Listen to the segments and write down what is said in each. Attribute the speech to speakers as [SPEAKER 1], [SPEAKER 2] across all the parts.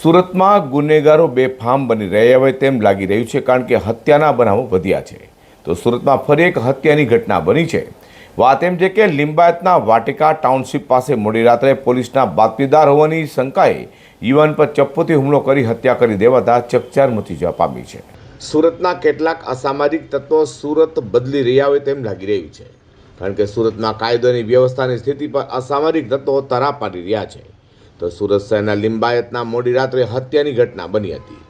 [SPEAKER 1] સુરતમાં ગુનેગારો બેફામ બની રહ્યા હોય તેમ લાગી રહ્યું છે, કારણ કે હત્યાના બનાવો વધ્યા છે. તો સુરતમાં ફરી એક હત્યાની ઘટના બની છે. વાત એમ છે કે લિંબાયતના વાટિકા ટાઉનશીપ પાસે મોડી રાત્રે પોલીસના બાતમીદાર હોવાની શંકાએ યુવાન પર ચપ્પોથી હુમલો કરી હત્યા કરી દેવાતા ચકચાર મચી જવા પામી છે. સુરતના કેટલાક અસામાજિક તત્વો સુરત બદલી રહ્યા હોય તેમ લાગી રહ્યું છે, કારણ કે સુરતમાં કાયદોની વ્યવસ્થાની સ્થિતિ પર અસામાજિક તત્વો તરા પાડી રહ્યા છે. તો સુરત શહેરના લિંબાયતના મોડી રાત્રે હત્યાની ઘટના બની હતી.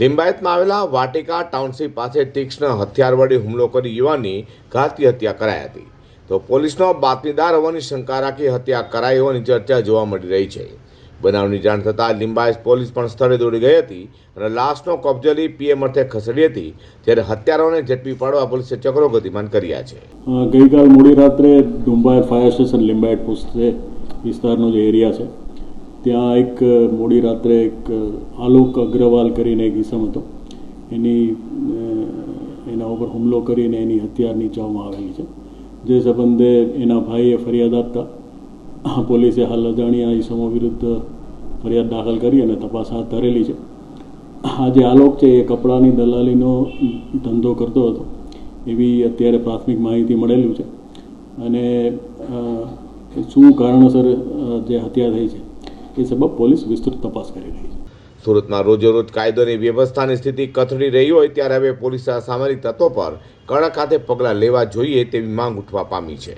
[SPEAKER 1] લિંબાયતમાં આવેલા વાટિકા ટાઉનશીપ પાસે તીક્ષ્ણ હથિયાર વડે હુમલો કરી યુવાનની ઘાતી હત્યા કરાઈ હતી. તો પોલીસનો બાતમીદાર હોવાની શંકા રાખી હત્યા કરાઈ હોવાની ચર્ચા જોવા મળી રહી છે. બનાવની જાણ થતાં લિંબાયત પોલીસ પણ સ્થળે દોડી ગઈ હતી અને લાશનો કબજો લઈ પીએમ અર્થે ખસેડી હતી, ત્યારે હત્યારાઓને ઝડપી પાડવા પોલીસે ચક્રો ગતિમાન કર્યા છે.
[SPEAKER 2] ગઈકાલ મોડી રાત્રે ડુંબાયર ફાયર સ્ટેશન લિંબાયત પોસ્ટ વિસ્તારનો જે એરિયા છે ત્યાં એક મોડી રાત્રે એક આલોક અગ્રવાલ કરીને એક ઈસમ હતો. એની એના ઉપર હુમલો કરીને એની હત્યા નીચવામાં આવેલી છે. જે સંબંધે એના ભાઈએ ફરિયાદ આપતા પોલીસે હાલ અજાણ્યા ઈસમો વિરુદ્ધ ફરિયાદ દાખલ કરી અને તપાસ હાથ ધરેલી છે. આ જે આલોક છે એ કપડાની દલાલીનો ધંધો કરતો હતો. એવી અત્યારે પ્રાથમિક માહિતી મળેલું છે. અને શું કારણોસર જે હત્યા થઈ છે? એ સબબ પોલીસ વિસ્તૃત તપાસ કરી રહી છે.
[SPEAKER 1] સુરતમાં રોજેરોજ કાયદોની વ્યવસ્થાની સ્થિતિ કથળી રહી હોય ત્યારે હવે પોલીસે સામાજિક તત્વો પર કડક હાથે પગલાં લેવા જોઈએ તેવી માંગ ઉઠવા પામી છે.